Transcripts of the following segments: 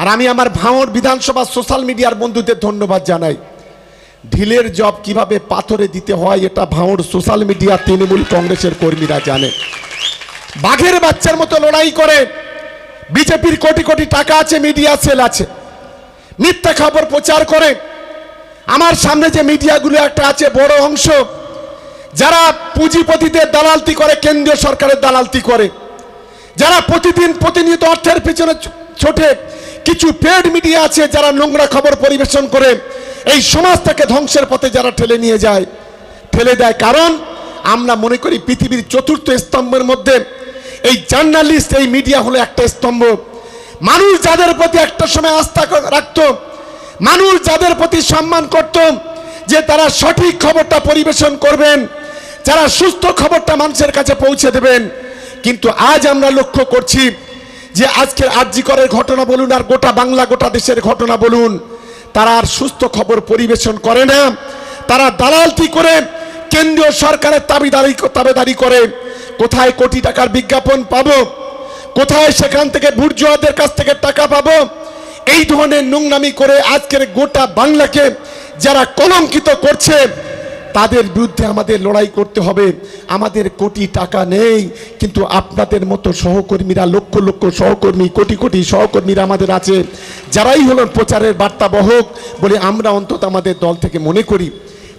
আর আমি আমার ভাঙড় বিধানসভা সোশ্যাল মিডিয়ার বন্ধুদের ধন্যবাদ জানাই। ঢিলের জব কীভাবে পাথরে দিতে হয় এটা ভাঙড় সোশ্যাল মিডিয়া তৃণমূল কংগ্রেসের কর্মীরা জানে। বাঘের বাচ্চার মতো লড়াই করে বিজেপির কোটি কোটি টাকা আছে মিডিয়া সেল আছে। মিথ্যা খবর প্রচার করে। আমার সামনে যে মিডিয়াগুলো একটা আছে, বড় অংশ, যারা পুঁজিপতিদের দালালতি করে, কেন্দ্রীয় সরকারের দালালতি করে। যারা প্রতিদিন প্রতিনিয়ত অর্থের পিছনে ছোটে কিছু পেড মিডিয়া আছে যারা নোংরা খবর পরিবেশন করে। এই সমাজটাকে ধ্বংসের পথে যারা ঠেলে নিয়ে যায়, ঠেলে দেয় কারণ আমরা মনে করি পৃথিবীর চতুর্থ স্তম্ভের মধ্যে এই জার্নালিস্ট, এই মিডিয়া হলো একটা স্তম্ভ। মানুষ যাদের প্রতি একটা সময় আস্থা রাখতো, মানুষ যাদের প্রতি সম্মান করত, যে তারা সঠিক খবরটা পরিবেশন করবেন, যারা সুস্থ খবরটা মানুষের কাছে পৌঁছে দেবেন। কিন্তু আজ আমরা লক্ষ্য করছি যে আজকের আরজিকরের ঘটনা বলুন আর গোটা বাংলা, গোটা দেশের ঘটনা বলুন, তারা আর সুস্থ খবর পরিবেশন করে না। তারা দালালতি করে কেন্দ্রীয় সরকারের দাবিদারি দাবেদারি করে। কোথায় কোটি টাকার বিজ্ঞাপন পাবো? কোথায় সেখান থেকে বুর্জোয়াদের কাছ থেকে টাকা পাবো? এই ধরনের নোংরামি করে আজকের গোটা বাংলাকে যারা কলঙ্কিত করছে তাদের বিরুদ্ধে আমাদের লড়াই করতে হবে। আমাদের কোটি টাকা নেই, কিন্তু আপনাদের মতো সহকর্মীরা, লক্ষ লক্ষ সহকর্মী, কোটি কোটি সহকর্মীরা আমাদের আছে। যারাই হলেন প্রচারের বার্তা বহক বলে আমরা অন্তত আমাদের দল থেকে মনে করি।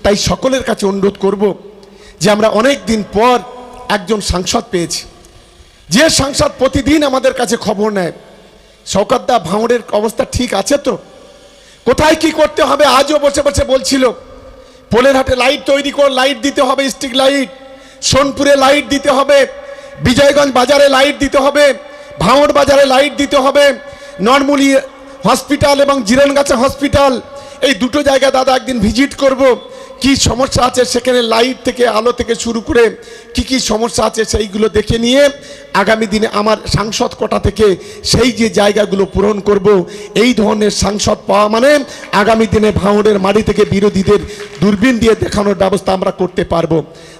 তাই সকলের কাছে অনুরোধ করব যে আমরা অনেক দিন পর একজন সাংসদ পেয়েছি। যে সাংসদ প্রতিদিন আমাদের কাছে খবর নেয় শওকতদা ভাঙড়ের অবস্থা ঠিক আছে তো? কোথায় কি করতে হবে আজও বসে বসে বলছিল। পোলের হাটে লাইট তৈরি কর, লাইট দিতে হবে স্ট্রিক লাইট। সোনপুরে লাইট দিতে হবে, বিজয়গঞ্জ বাজারে লাইট দিতে হবে, ভাঙড় বাজারে লাইট দিতে হবে, নর্মুলি হসপিটাল এবং জিরানগাছা হসপিটাল। এই দুটো জায়গা দাদা একদিন ভিজিট করব। কি সমস্যা আছে সেখানে লাইট থেকে, আলো থেকে শুরু করে কি কি সমস্যা আছে সেইগুলো দেখে নিয়ে আগামী দিনে আমার সাংসদ কোটা থেকে সেই যে জায়গাগুলো পূরণ করব, এই ধরনের সাংসদ পাওয়া মানে আগামী দিনে ভাঙড়ের মাটি থেকে বিরোধীদের দূরবীন দিয়ে দেখানোর ব্যবস্থা আমরা করতে পারব।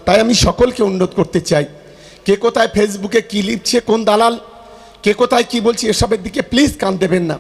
তাই আমি সকলকে অনুরোধ করতে চাই, কে কোথায় ফেসবুকে কী লিখছে, কোন দালাল, কে কোথায় কি বলছি এসবের দিকে প্লিজ কান দেবেন না।